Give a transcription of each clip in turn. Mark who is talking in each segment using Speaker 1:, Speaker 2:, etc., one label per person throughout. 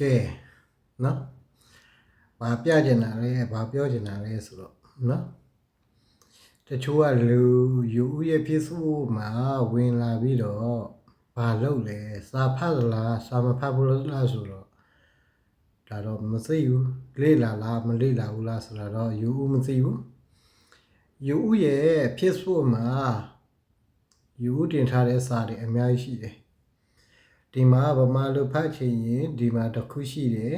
Speaker 1: ကဲနော်ဘာပြကျင်တာလဲဘာပြောကျင်တာလဲဆိုတော့နော်တချို့ကလူယူဦးရဲ့ဖြစ်စုမှာဝင်လာပြီးတော့ဘာလုပ်လဲစာဖတ်သလားစာမဖတ်ဘူးလားဆိုတော့ဒါတော့မသိဘူးလေ့လာလားမလေ့လာဘူးလားဆိုတော့ယူဦးမသိဘူးယူဦးရဲ့ဖြစ်စုမှာယူဦးတင်ထားတဲ့စာတွေအများကြီးရှိတယ် ဒီမှာဗမာလိုဖတ်ချင်ရင်ဒီမှာတစ်ခုရှိတယ်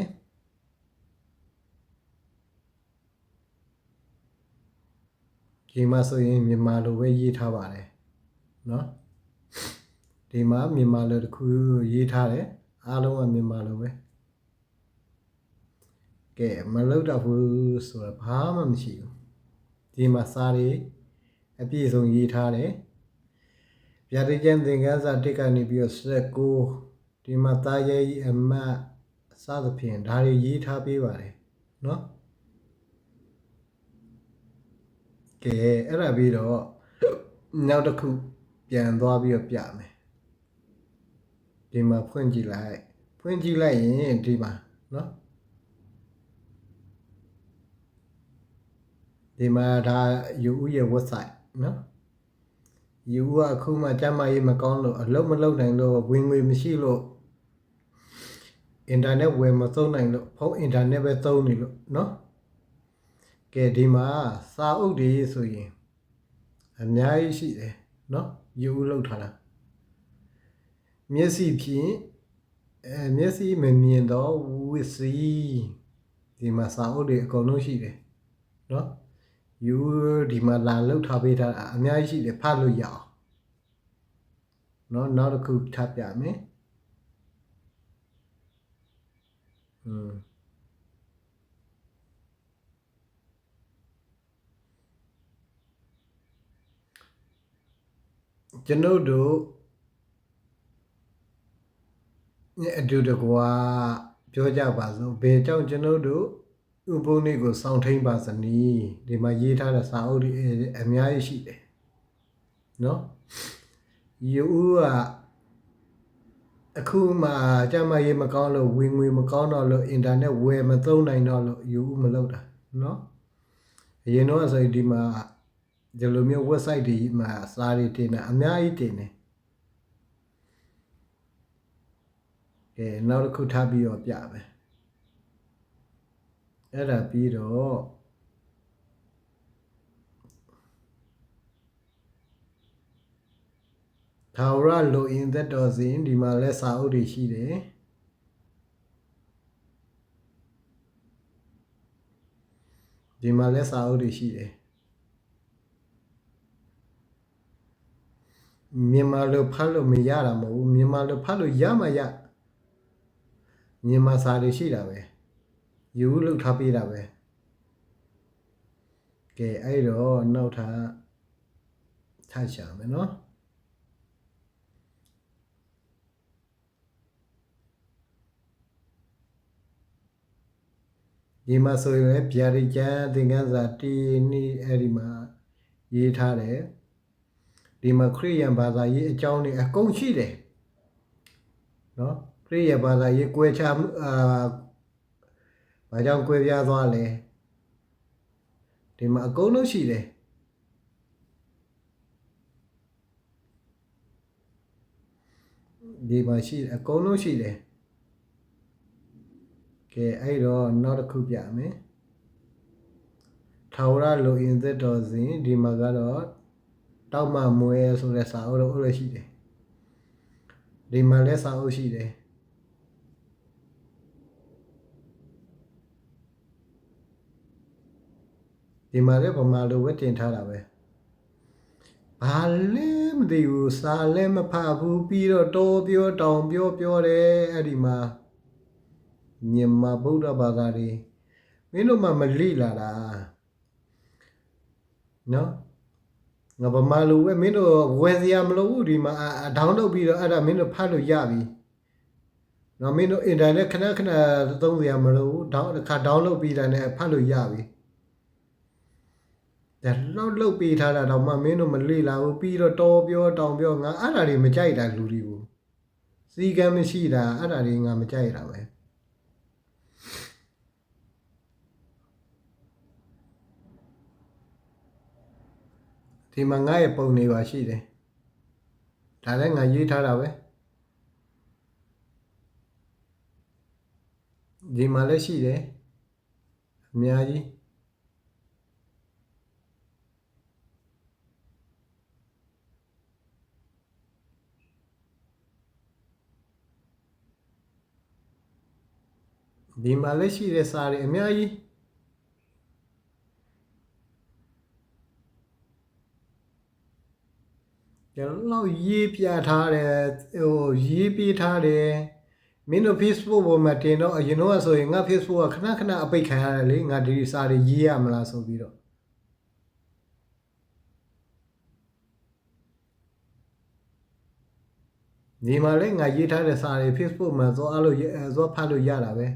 Speaker 1: ဒီမှာဆိုရင်မြန်မာလိုပဲရေးထားပါတယ်เนาะဒီမှာမြန်မာလိုတစ်ခုရေးထားတယ်အားလုံးကမြန်မာလိုပဲကဲမလုပ်တော့ဘူးဆိုတော့ဘာမှမရှိဘူးဒီမှာစာတွေအပြည့်စုံရေးထားတယ် ဗျာဒိတ်ကျမ်းသင်္ကန်းစာတစ်ကနေပြီးတော့19ဒီမှာသားရဲကြီးအမတ်အစသဖြင့်ဒါတွေရေးထားပေးပါတယ်နော်ကဲအဲ့ဒါပြီးတော့နောက်တစ်ခုပြန်သွားပြီးတော့ပြမယ်ဒီမှာဖွင့်ကြည့်လိုက်ဖွင့်ကြည့်လိုက်ရင်ဒီမှာနော်ဒီမှာဒါယူဦးရဲ့ website နော် ယူကအခုမှကျမ်းမာရေးမကောင်းလို့အလုပ်မလုပ်နိုင်လို့ဝင်ငွေမရှိလို့အင်တာနက်ဝယ်မသုံးနိုင်လို့ဖုန်းအင်တာနက်ပဲသုံးနေလို့เนาะကဲဒီမှာစာအုပ်တွေဆိုရင်အများကြီးရှိတယ်เนาะယူဦးလောက်ထားတာမျက်စိဖြင့်အဲမျက်စိမမြင်တော့ဝစ်စီဒီမှာစာအုပ်တွေအကုန်လုံးရှိတယ်เนาะ ယူဒီမှာလာလောက်ထားပေးတာအများကြီးရှိတယ်ဖတ်လို့ရအောင်เนาะနောက်တစ်ခုထပ်ပြမယ်อืมကျွန်ုပ်တို့အတူတကွာပြောကြပါစို့ဘယ်ကြောင့်ကျွန်ုပ်တို့ ဥပုံလေးကိုစောင့်ထိန်ပါစနီးဒီမှာရေးထားတဲ့စာအုပ်တွေအများကြီးရှိတယ်နော်ယူဦးကအခုမှကျမရေးမကောင်းလို့ဝင်ငွေမကောင်းတော့လို့အင်တာနက်ဝယ်မသုံးနိုင်တော့လို့ယူဦးမလုပ်တာနော်အရင်တော့ဆိုရင်ဒီမှာဒီလိုမျိုး website တွေမှာစာတွေတင်တာအများကြီးတင်တယ်ကဲနောက်တစ်ခုထားပြီးတော့ပြမယ် အဲ့ဒါပြီးတော့ထာဝရလိုအင်သက်တော်စဉ်ဒီမှာလဲစာအုပ်တွေရှိတယ်ဒီမှာလဲစာအုပ်တွေရှိတယ်မြန်မာလိုဖတ်လို့မရတာမဟုတ်ဘူးမြန်မာလိုဖတ်လို့ရမှရမြန်မာစာတွေရှိတာပဲ ယူလို့ထားပေးတာပဲကဲအဲ့တော့နောက်ထပ်ထပ်ရှာမယ်နော်ဒီမှာဆိုရင်လည်းဗျာဒိကျမ်းသင်္ကန်းစာတီနီအဲ့ဒီမှာရေးထားတယ်ဒီမှာခရိယန်ဘာသာရေးအကြောင်းတွေအကုန်ရှိတယ်နော်ခရိယန်ဘာသာရေးကွဲခြားအာ ဘာကြောင့်ကွဲပြားသွားလဲဒီမှာအကုန်လုံးရှိတယ်ဒီမှာရှိအကုန်လုံးရှိတယ်ကဲအဲ့တော့နောက်တစ်ခုပြမယ်ထာဝရလိုအင်သက်တော်စဉ်ဒီမှာကတော့တောက်မှမွဲဆိုတဲ့စာအုပ်တော့ရှိတယ်ဒီမှာလည်းစာအုပ်ရှိတယ် ဒီမှာလည်းဗမာလိုပဲတင်ထားတာပဲဘာလဲမသိဘူးစာလည်းမဖတ်ဘူးပြီးတော့တော်ပြောတောင်ပြောပြောတယ်အဲ့ဒီမှာမြန်မာဗုဒ္ဓဘာသာတွေမင်းတို့မှမလိလာတာနော်ငါဗမာလိုပဲမင်းတို့ဝယ်စရာမလိုဘူးဒီမှာဒေါင်းလုပ်ပြီးတော့အဲ့ဒါမင်းတို့ဖတ်လို့ရပြီနော်မင်းတို့အင်တာနက်ခဏခဏသုံးစရာမလိုဘူးဒေါင်းတစ်ခါဒေါင်းလုပ်ပြီးတာနဲ့ဖတ်လို့ရပြီ ဒါလောက်လောက်ပေးထားတာတော့မှမင်းတို့မလေ့လာဘူးပြီးတော့တော်ပြောတောင်ပြောငါအဲ့ဒါတွေမကြိုက်တာလူတွေကိုစီကံမရှိတာအဲ့ဒါတွေငါမကြိုက်တာပဲဒီမှာငါရဲ့ပုံတွေပါရှိတယ်ဒါလည်းငါရေးထားတာပဲဒီမှာလည်းရှိတယ်အများကြီး ဒီမှာလည်းရှိတဲ့စာတွေအများကြီးကျွန်တော်တို့ရေးပြထားတယ်ဟိုရေးပြထားတယ်မင်းတို့ Facebook ပေါ်မှာတင်တော့အရင်တော့ဆိုရင်ငါ Facebook ကခဏခဏအပိတ်ခံရတယ်လေငါဒီစာတွေရေးရမလားဆိုပြီးတော့ဒီမှာလည်းငါရေးထားတဲ့စာတွေ Facebook မှာသွားအားလို့သွားဖတ်လို့ရတာပဲ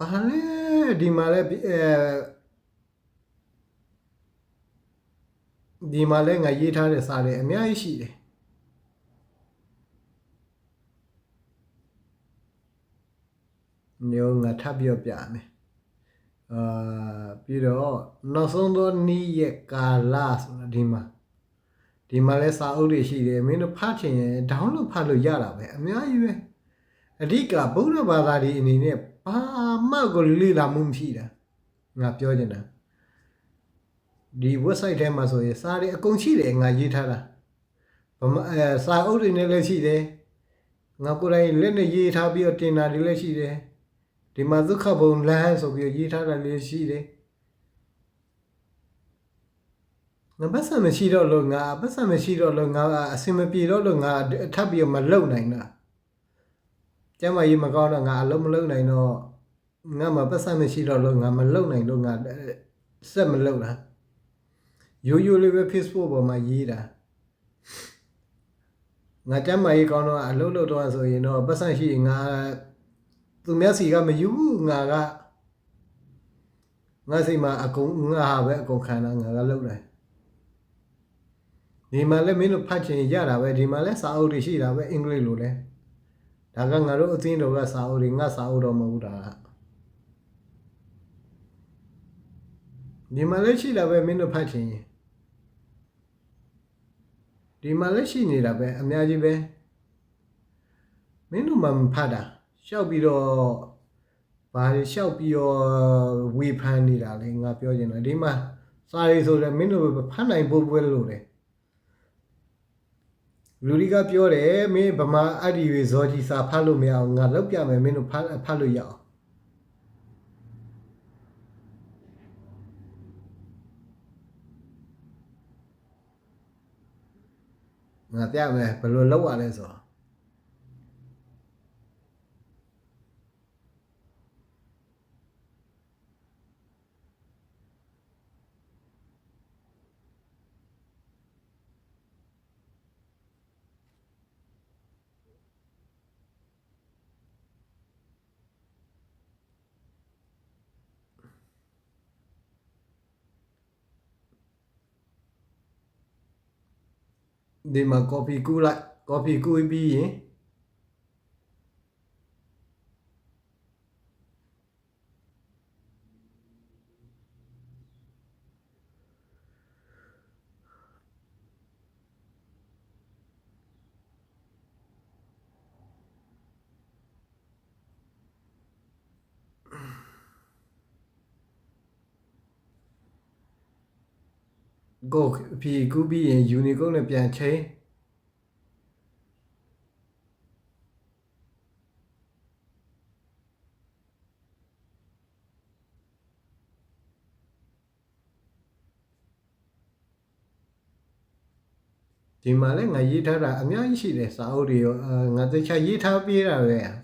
Speaker 1: ဘာလဲဒီမှာလည်းအဲဒီမှာလည်းငါရေးထားတဲ့စာတွေအများကြီးရှိတယ်မျိုးငါထပ်ပြောပြမယ်အာပြီးတော့နောက်ဆုံးသောနေ့ရဲ့ကာလဆိုတာဒီမှာဒီမှာလဲစာအုပ်တွေရှိတယ်မင်းတို့ဖတ်ချင်ရင် download ဖတ်လို့ရတာပဲအများကြီးပဲအဓိကဗုဒ္ဓဘာသာဒီအနေနဲ့ ဘာမှကိုလေ့လာမှုမရှိတာငါပြောချင်တာဒီ website ထဲမှာဆိုရင်စာတွေအကုန်ရှိတယ်ငါရေးထားတာဗမာအဲစာအုပ်တွေနဲ့လည်းရှိတယ်ငါကိုယ်တိုင်လက်နဲ့ရေးထားပြီးတော့တင်တာတွေလည်းရှိတယ်ဒီမှာဒုက္ခဘုံလမ်းဆိုပြီးရေးထားတာလည်းရှိတယ်ငါပတ်စံမရှိတော့လို့ငါပတ်စံမရှိတော့လို့ငါအစင်မပြေတော့လို့ငါထပ်ပြီးမလုံနိုင်တာ ကျမကြီးမကောင်းတော့ငါအလုံးမလုံနိုင်တော့ငါမပတ်စံမရှိတော့လို့ငါမလုံနိုင်လို့ငါစက်မလုံတာရိုးရိုးလေးပဲ Facebook ပေါ်မှာရေးတာငါကျမကြီးကောင်းတော့အလုံးလုံးတော့ဆိုရင်တော့ပတ်စံရှိရင်ငါသူမျက်စီကမယူဘူးငါကငါစိတ်မှာအကုန်ငါဟာပဲအကုန်ခံတာငါကလုပ်တယ်ဒီမှာလည်းမင်းတို့ဖတ်ချင်ရတာပဲဒီမှာလည်းစာအုပ်တွေရှိတာပဲအင်္ဂလိပ်လိုလဲ ဒါကငါတို့အသင်းတော်ကစာအုပ်တွေငါစာအုပ်တော့မဟုတ်တာဒီမှာလည်းရှိတာပဲမင်းတို့ဖတ်ချင်ရင်ဒီမှာလည်းရှိနေတာပဲအများကြီးပဲမင်းတို့မှမဖတ်တာရှောက်ပြီးတော့ဘာတွေရှောက်ပြီးတော့ဝေဖန်နေတာလေငါပြောချင်တယ်ဒီမှာစာရီဆိုတော့မင်းတို့ဖတ်နိုင်ဖို့ပွဲလို့တယ် လူဒီကပြောတယ်မင်းဗမာအဒီရေဇောကြီးစာဖတ်လို့မရအောင်ငါလောက်ပြမယ်မင်းတို့ဖတ်ဖတ်လို့ရအောင်ငါပြမယ်ဘယ်လိုလုပ်ရလဲဆိုတော့ ဒီမှာ copy ကူးလိုက် copy ကူးပြီးရ င်ကိုဖြီကူးပြီးရင် Unicode နဲ့ပြန်ချိန်ဒီမှာလည်းငါရေးထားတာအများကြီးရှိတယ်စာအုပ်တွေရောငါတခြားရေးထားပေးတာပဲ